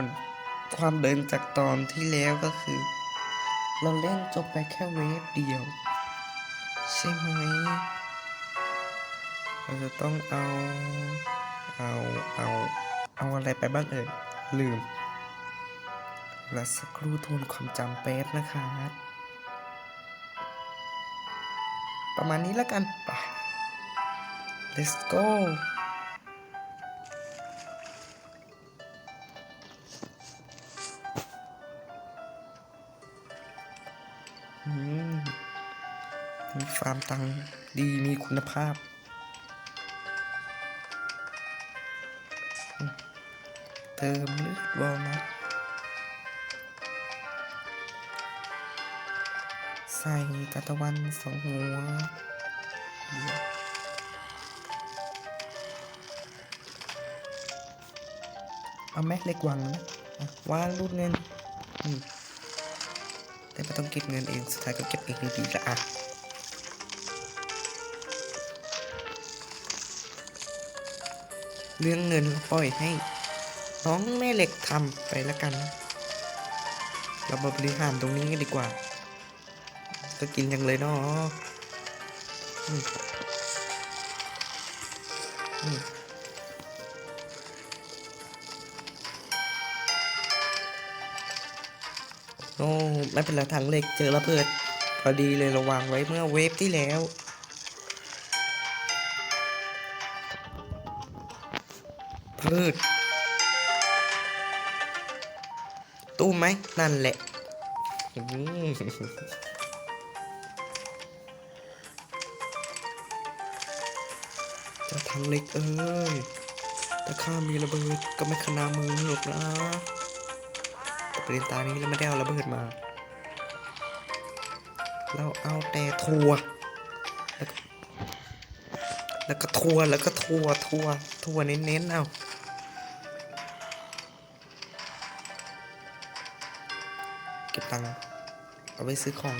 คนความเดินจากตอนที่แล้วก็คือ เราเล่นจบไปแค่เวฟเดียว ใช่ไหม เราจะต้องเอา เอาเอา เอาอะไรไปบ้างเอ่ยลืมและสักครู่ทวนความจำแป๊บนะครับประมาณนี้แล้วกันไป let's go มีฟาร์มตังค์ดีมีคุณภาพ เติมเลือดบอลนะใส่ตะตะวันสองหัวเอาแม็กเล็กวังนะอะวางรูดเงินอืม แต่ไม่ต้องเก็บเงินเองสุดท้ายก็เก็บเองอยู่ดีละอะเรื่องเงินปล่อยให้น้องแม่เหล็กทำไปแล้วกัน เรามาบริหารตรงนี้กันดีกว่า ก็กินยังเลยเนาะ โอ้ไม่เป็นไรถังเหล็กเจอระเบิดพอดีเลยระวางไว้เมื่อเวฟที่แล้ว พืชตู้ไหมนั่นแหละอืมเจะทางเล็กเอ้ย ถ้าข้ามีระเบิดก็ไม่ขนามือหรอกนะ ประเด็นตานี้เราไม่ได้เอาระเบิดมา เราเอาแต่ทัวแล้วก็ทัวแล้วก็ทัวทัวทัวเน้นๆเอาเก็บตังค์เอาไว้ซื้อของ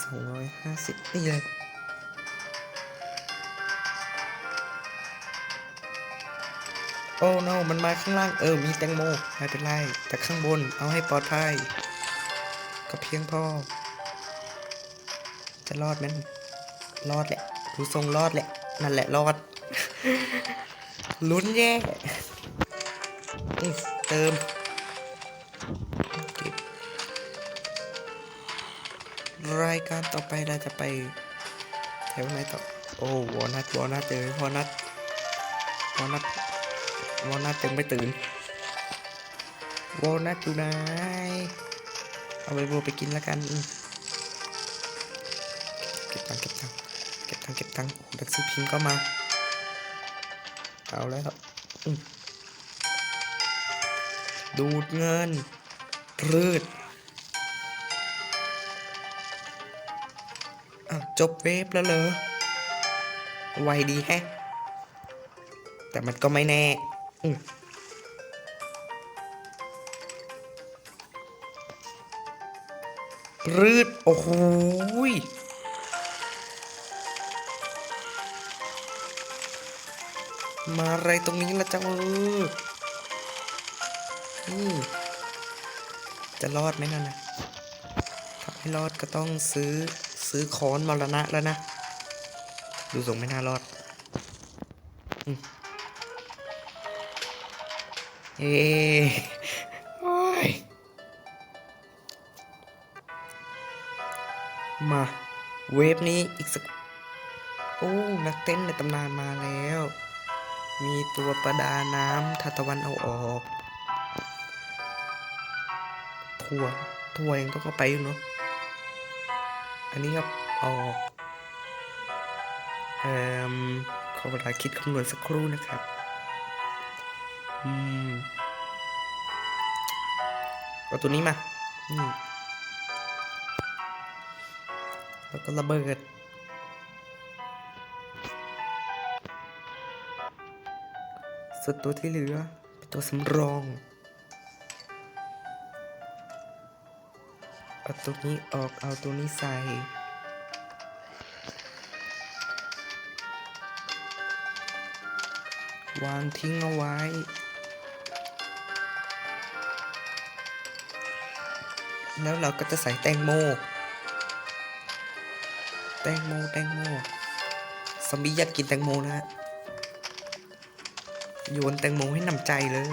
สองร้อยห้าสิบนี่เลย โอ้ no มันมาข้างล่างเออมีแตงโมไม่เป็นไร แต่ข้างบนเอาให้ปลอดภัย ก็เพียงพอ จะรอดไหมรอดแหละดูทรงรอดแหละ นั่นแหละรอด ลุ้นแย่อืมเติมเก็บรายการต่อไปเราจะไปแถวไหนต่อ โอ้วอนัทวอนัทเจอวอนัทวอนัท วอนัทยังไม่ตื่นวอนัทอยู่ไหนเอาไปบัวไปกินแล้วกันเก็บตังค์เก็บตังค์เก็บตังค์เก็บตังค์โอ้ดักซี่พิมพ์ก็มา เอาแล้วดูดเงินพืชอ้าวจบเวฟแล้วเหรอไวดีแฮะ แต่มันก็ไม่แน่ อืมพืชโอ้โหมาอะไรตรงนี้ละจังเออจะรอดไหมนั่นนะถ้าไม่รอดก็ต้องซื้อซื้อค้อนมรณะแล้วนะ ดูทรงไม่น่ารอด อืม เอ้ยมา เวฟนี้อีกสัก โอ้ นักเต้นในตำนานมาแล้ว มีตัวประดาน้ำทาตะวันเอาออกทัวร์ทัวร์เองต้องเข้าไปอยู่เนาะ อันนี้ก็ออกเอ่มขอเวลาคิดคำนวณสักครู่นะครับ อืมเอาตัวนี้มาแล้วก็ระเบิดส่วนตัวที่เหลือเป็นตัวสำรองเอาตัวนี้ออกเอาตัวนี้ใส่วางทิ้งเอาไว้ แล้วเราก็จะใส่แตงโม แตงโม แตงโมซอมบี้อยากกินแตงโมนะฮะ โยนแตงโมให้นำใจเลย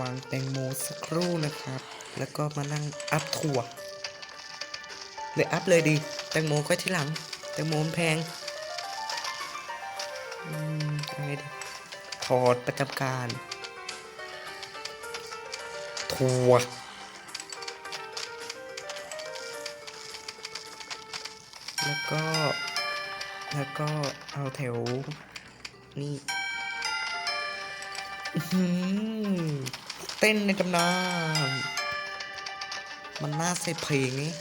วางแตงโมสักครู่นะครับ แล้วก็มานั่งอัพถั่วเลยอัพเลยดี แตงโมก็ที่หลัง แตงโมแพง ไงดีถอดประจำการถั่วแล้วก็ แล้วก็เอาแถว นี่เต้นในตำนานมันน่าใส่เพลงนี่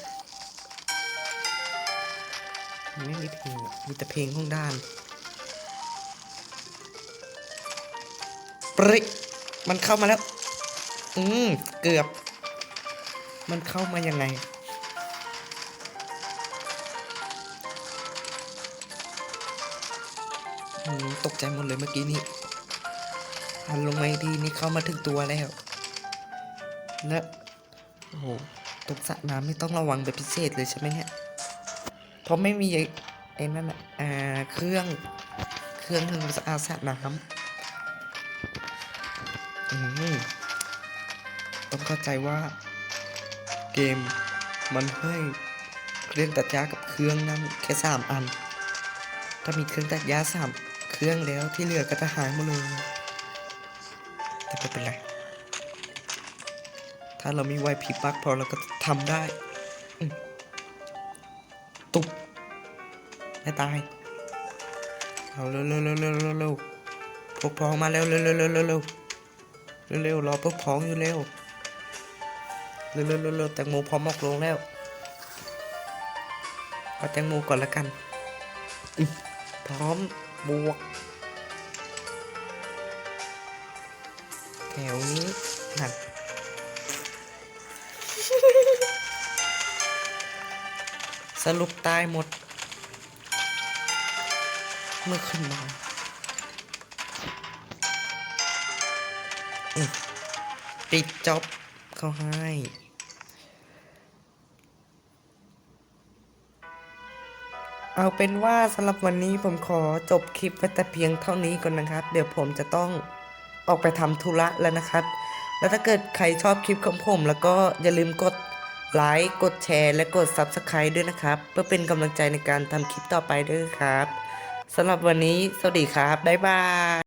มันไม่มีเพลงมีแต่เพลงข้างด้าน ปริมันเข้ามาแล้ว อืมเกือบ มันเข้ามายังไง ตกใจหมดเลยเมื่อกี้นี้หันลงมาอีกทีนี่เข้ามาถึงตัวแล้วและโอ้โหตกสระน้ำนี่ต้องระวังเป็นพิเศษเลยใช่ไหมเนี่ย เพราะไม่มีไอ้ไอ้นั่นอะอ่าเครื่อง เครื่องทำความสะอาดสระน้ำ ต้องเข้าใจว่า เกมมันให้เครื่องตัดหญ้ากับเครื่องนั้นแค่สามอัน ถ้ามีเครื่องตัดหญ้าสามเครื่องแล้วที่เหลือก็จะหายหมดเลยแต่ไม่เป็นไร ถ้าเรามีไวพริบปักพอเราก็ทำได้ ตุบไม่ตาย เอาเร็วเร็วเร็วเร็วเร็วเร็วพกพองมาเร็วเร็วเร็ว เร็วเร็วเร็วเร็วๆรอพวกพ้องอยู่เร็วเร็วๆเร็วๆแตงโมพร้อมออกลงแล้วเอาแตงโมก่อนละกันพร้อมบวก แถวนี้นั่นสรุปตายหมด เมื่อขึ้นมา ปิดจ็อบเขาให้เอาเป็นว่าสำหรับวันนี้ผมขอจบคลิปไว้แต่เพียงเท่านี้ก่อนนะครับ เดี๋ยวผมจะต้องออกไปทำธุระแล้วนะครับ แล้วถ้าเกิดใครชอบคลิปของผม แล้วก็อย่าลืมกดไลค์กดแชร์ และกด Subscribe ด้วยนะครับ เพื่อเป็นกำลังใจในการทำคลิปต่อไปด้วยครับสำหรับวันนี้ สวัสดีครับ บ๊ายบาย